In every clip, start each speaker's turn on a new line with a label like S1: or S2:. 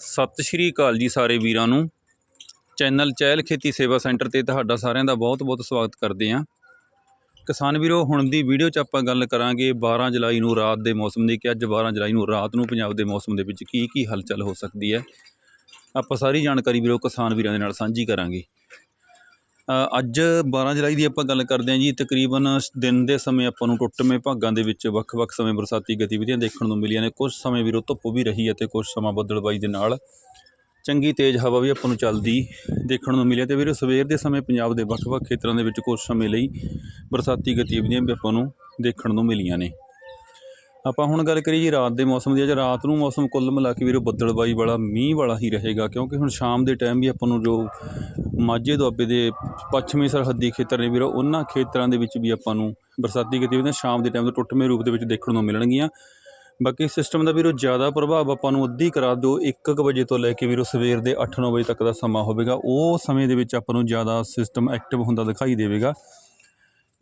S1: ਸਤਿ ਸ਼੍ਰੀ ਅਕਾਲ ਜੀ ਸਾਰੇ ਵੀਰਾਂ ਨੂੰ। ਚੈਨਲ ਚਹਿਲ ਖੇਤੀ ਸੇਵਾ ਸੈਂਟਰ ਤੇ ਤੁਹਾਡਾ ਸਾਰਿਆਂ ਦਾ ਬਹੁਤ-ਬਹੁਤ ਸਵਾਗਤ ਕਰਦੇ ਹਾਂ। ਕਿਸਾਨ ਵੀਰੋ, ਹੁਣ ਦੀ ਵੀਡੀਓ 'ਚ ਆਪਾਂ ਗੱਲ ਕਰਾਂਗੇ 12 ਜੁਲਾਈ ਨੂੰ ਰਾਤ ਦੇ ਮੌਸਮ ਦੀ ਕਿ ਅੱਜ 12 ਜੁਲਾਈ ਨੂੰ ਰਾਤ ਨੂੰ ਪੰਜਾਬ ਦੇ ਮੌਸਮ ਦੇ ਵਿੱਚ ਕੀ ਕੀ ਹਲਚਲ ਹੋ ਸਕਦੀ ਹੈ। ਆਪਾਂ ਸਾਰੀ ਜਾਣਕਾਰੀ ਵੀਰੋ ਕਿਸਾਨ ਵੀਰਾਂ ਦੇ ਨਾਲ ਸਾਂਝੀ ਕਰਾਂਗੇ। ਅੱਜ 12 ਜੁਲਾਈ ਦੀ ਆਪਾਂ ਗੱਲ ਕਰਦੇ ਹਾਂ ਜੀ, ਤਕਰੀਬਨ ਦਿਨ ਦੇ ਸਮੇਂ ਆਪਾਂ ਨੂੰ ਟੁੱਟਵੇਂ ਭਾਗਾਂ ਦੇ ਵਿੱਚ ਵੱਖ-ਵੱਖ ਸਮੇਂ ਬਰਸਾਤੀ ਗਤੀਵਿਧੀਆਂ ਦੇਖਣ ਨੂੰ ਮਿਲੀਆਂ ਨੇ। ਕੁਝ ਸਮੇਂ ਵੀਰੋ ਧੁੱਪ ਵੀ ਰਹੀ ਹੈ ਅਤੇ ਕੁਝ ਸਮਾਂ ਬੱਦਲਬਾਈ ਦੇ ਨਾਲ ਚੰਗੀ ਤੇਜ਼ ਹਵਾ ਵੀ ਆਪਾਂ ਨੂੰ ਚੱਲਦੀ ਦੇਖਣ ਨੂੰ ਮਿਲੀ ਅਤੇ ਵੀਰੋ, ਸਵੇਰ ਦੇ ਸਮੇਂ ਪੰਜਾਬ ਦੇ ਵੱਖ-ਵੱਖ ਖੇਤਰਾਂ ਦੇ ਵਿੱਚ ਕੁਝ ਸਮੇਂ ਲਈ ਬਰਸਾਤੀ ਗਤੀਵਿਧੀਆਂ ਵੀ ਆਪਾਂ ਨੂੰ ਦੇਖਣ ਨੂੰ ਮਿਲੀਆਂ ਨੇ। ਆਪਾਂ ਹੁਣ ਗੱਲ ਕਰੀਏ ਜੀ ਰਾਤ ਦੇ ਮੌਸਮ ਦੀ, ਅੱਜ ਰਾਤ ਨੂੰ ਮੌਸਮ ਕੁੱਲ ਮਿਲਾ ਕੇ ਵੀਰੋ ਬੱਦਲਬਾਈ ਵਾਲਾ, ਮੀਂਹ ਵਾਲਾ ਹੀ ਰਹੇਗਾ, ਕਿਉਂਕਿ ਹੁਣ ਸ਼ਾਮ ਦੇ ਟਾਈਮ ਵੀ ਆਪਾਂ ਨੂੰ ਜੋ ਮਾਝੇ ਦੁਆਬੇ ਦੇ ਪੱਛਮੀ ਸਰਹੱਦੀ ਖੇਤਰ ਨੇ ਵੀਰੋ, ਉਹਨਾਂ ਖੇਤਰਾਂ ਦੇ ਵਿੱਚ ਵੀ ਆਪਾਂ ਨੂੰ ਬਰਸਾਤੀ ਗਤੀਵਿਧੀਆਂ ਸ਼ਾਮ ਦੇ ਟਾਈਮ ਤੋਂ ਟੁੱਟਵੇਂ ਰੂਪ ਦੇ ਵਿੱਚ ਦੇਖਣ ਨੂੰ ਮਿਲਣਗੀਆਂ। ਬਾਕੀ ਸਿਸਟਮ ਦਾ ਵੀਰੋ ਜ਼ਿਆਦਾ ਪ੍ਰਭਾਵ ਆਪਾਂ ਨੂੰ ਅੱਧੀ ਕਰਾ ਦਿਓ 1 ਵਜੇ ਤੋਂ ਲੈ ਕੇ ਵੀਰੋ ਸਵੇਰ ਦੇ 8-9 ਵਜੇ ਤੱਕ ਦਾ ਸਮਾਂ ਹੋਵੇਗਾ, ਉਹ ਸਮੇਂ ਦੇ ਵਿੱਚ ਆਪਾਂ ਨੂੰ ਜ਼ਿਆਦਾ ਸਿਸਟਮ ਐਕਟਿਵ ਹੁੰਦਾ ਦਿਖਾਈ ਦੇਵੇਗਾ।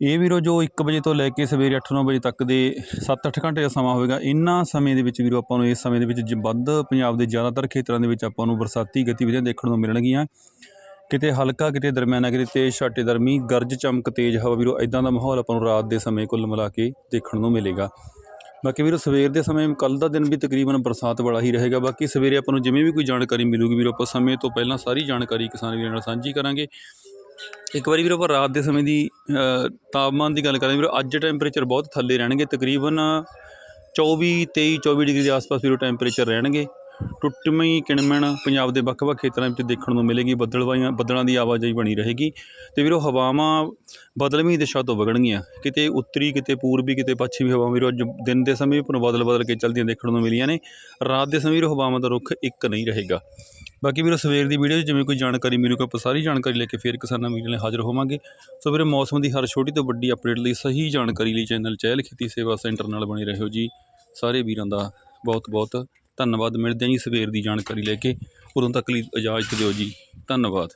S1: ਇਹ ਵੀਰੋ ਜੋ 1 ਵਜੇ ਤੋਂ ਲੈ ਕੇ ਸਵੇਰੇ 8-9 ਵਜੇ ਤੱਕ ਦੇ 7-8 ਘੰਟੇ ਦਾ ਸਮਾਂ ਹੋਵੇਗਾ ਇਹਨਾਂ ਸਮੇਂ ਦੇ ਵਿੱਚ ਵੀਰੋ ਆਪਾਂ ਨੂੰ ਇਸ ਸਮੇਂ ਦੇ ਵਿੱਚ ਜ- ਵੱਧ ਪੰਜਾਬ ਦੇ ਜ਼ਿਆਦਾਤਰ ਖੇਤਰਾਂ ਦੇ ਵਿੱਚ ਆਪਾਂ ਨੂੰ ਬਰਸਾਤੀ ਗਤੀਵਿਧੀਆਂ ਦੇਖਣ ਨੂੰ ਮਿਲਣਗੀਆਂ। ਕਿਤੇ ਹਲਕਾ, ਕਿਤੇ ਦਰਮਿਆਨਾ, ਕਿਤੇ ਤੇਜ਼ ਛਾਟੇਦਾਰ ਮੀਂਹ ਗਰਜ, ਚਮਕ, ਤੇਜ਼ ਹਵਾ ਵੀਰੋ ਇਦਾਂ ਦਾ ਮਾਹੌਲ ਆਪਾਂ ਨੂੰ ਰਾਤ ਦੇ ਸਮੇਂ ਕੁੱਲ ਮਿਲਾ ਕੇ ਦੇਖਣ ਨੂੰ ਮਿਲੇਗਾ। ਬਾਕੀ ਵੀਰੋ ਸਵੇਰ ਦੇ ਸਮੇਂ ਕੱਲ ਦਾ ਦਿਨ ਵੀ ਤਕਰੀਬਨ ਬਰਸਾਤ ਵਾਲਾ ਹੀ ਰਹੇਗਾ। ਬਾਕੀ ਸਵੇਰੇ ਆਪਾਂ ਨੂੰ ਜਿਵੇਂ ਵੀ ਕੋਈ ਜਾਣਕਾਰੀ ਮਿਲੂਗੀ ਵੀਰੋ, ਆਪਾਂ ਸਮੇਂ ਤੋਂ ਪਹਿਲਾਂ ਸਾਰੀ ਜਾਣਕਾਰੀ ਕਿਸਾਨ ਵੀਰਾਂ ਨਾਲ ਸਾਂਝੀ ਕਰਾਂਗੇ। ਇੱਕ ਵਾਰੀ ਵੀਰੋ, ਆਪਾਂ ਰਾਤ ਦੇ ਸਮੇਂ ਦੀ ਤਾਪਮਾਨ ਦੀ ਗੱਲ ਕਰਾਂ ਵੀਰੋ, ਅੱਜ ਟੈਂਪਰੇਚਰ ਬਹੁਤ ਥੱਲੇ ਰਹਿਣਗੇ, ਤਕਰੀਬਨ 24 23 24 ਡਿਗਰੀ ਦੇ ਆਸ-ਪਾਸ ਵੀਰੋ ਟੈਂਪਰੇਚਰ ਰਹਿਣਗੇ। ਟੁੱਟਵੀਂ ਕਿਣਮਣ ਪੰਜਾਬ ਦੇ ਵੱਖ-ਵੱਖ ਖੇਤਰਾਂ ਵਿੱਚ ਦੇਖਣ ਨੂੰ ਮਿਲੇਗੀ, ਬੱਦਲਵਾਈਆਂ, ਬੱਦਲਾਂ ਦੀ ਆਵਾਜਾਈ ਬਣੀ ਰਹੇਗੀ। ਤੇ ਵੀਰੋ, ਹਵਾਵਾਂ ਬਦਲਵੀਂ ਦਿਸ਼ਾ ਤੋਂ ਵਗਣਗੀਆਂ। ਕਿਤੇ ਉੱਤਰੀ, ਕਿਤੇ ਪੂਰਬੀ, ਕਿਤੇ ਪੱਛਮੀ ਹਵਾਵਾਂ ਵੀਰੋ, ਅੱਜ ਦਿਨ ਦੇ ਸਮੇਂ ਵੀ ਬਦਲ ਬਦਲ ਕੇ ਚੱਲਦੀਆਂ ਦੇਖਣ ਨੂੰ ਮਿਲੀਆਂ ਨੇ। ਰਾਤ ਦੇ ਸਮੇਂ ਵੀਰੋ, ਹਵਾਵਾਂ ਦਾ ਰੁੱਖ ਇੱਕ ਨਹੀਂ ਰਹੇਗਾ। ਬਾਕੀ ਵੀਰੋ ਸਵੇਰ ਦੀ ਵੀਡੀਓ 'ਚ ਜਿਵੇਂ ਕੋਈ ਜਾਣਕਾਰੀ ਮਿਲੂਗੀ ਆਪਾਂ ਸਾਰੀ ਜਾਣਕਾਰੀ ਲੈ ਕੇ ਫੇਰ ਕਿਸਾਨਾਂ ਵੀਰਾਂ ਲਈ ਹਾਜ਼ਰ ਹੋਵਾਂਗੇ। ਸੋ ਵੀਰੇ ਮੌਸਮ ਦੀ ਹਰ ਛੋਟੀ ਤੋਂ ਵੱਡੀ ਅਪਡੇਟ ਲਈ ਸਹੀ ਜਾਣਕਾਰੀ ਲਈ ਚੈਨਲ ਚਹਿਲ ਖੇਤੀ ਸੇਵਾ ਸੈਂਟਰ ਨਾਲ ਬਣੇ ਰਹੋ ਜੀ। ਸਾਰੇ ਵੀਰਾਂ ਦਾ ਬਹੁਤ ਬਹੁਤ ਧੰਨਵਾਦ। ਮਿਲਦੇ ਹਾਂ ਜੀ ਸਵੇਰ ਦੀ ਜਾਣਕਾਰੀ ਲੈ ਕੇ। ਉਦੋਂ ਤੱਕ ਲਈ ਇਜਾਜ਼ਤ ਦਿਓ ਜੀ। ਧੰਨਵਾਦ।